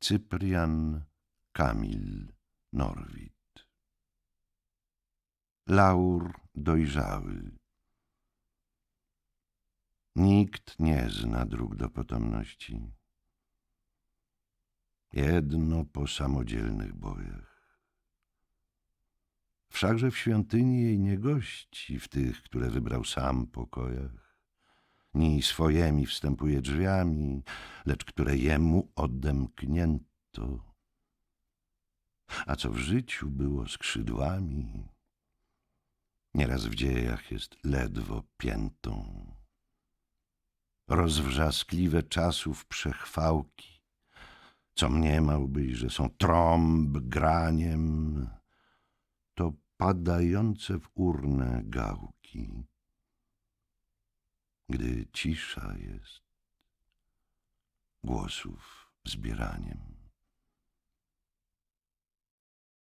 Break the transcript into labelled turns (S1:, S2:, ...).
S1: Cyprian Kamil Norwid. Laur dojrzały. Nikt nie zna dróg do potomności. Jedno po samodzielnych bojach. Wszakże w świątyni jej nie gości, w tych, które wybrał sam pokojach, ni swojemi wstępuje drzwiami, lecz które jemu odemknięto. A co w życiu było skrzydłami, nieraz w dziejach jest ledwo piętą. Rozwrzaskliwe czasów przechwałki, co mniemałbyś, że są trąb graniem, to padające w urnę gałki. Gdy cisza jest głosów zbieraniem.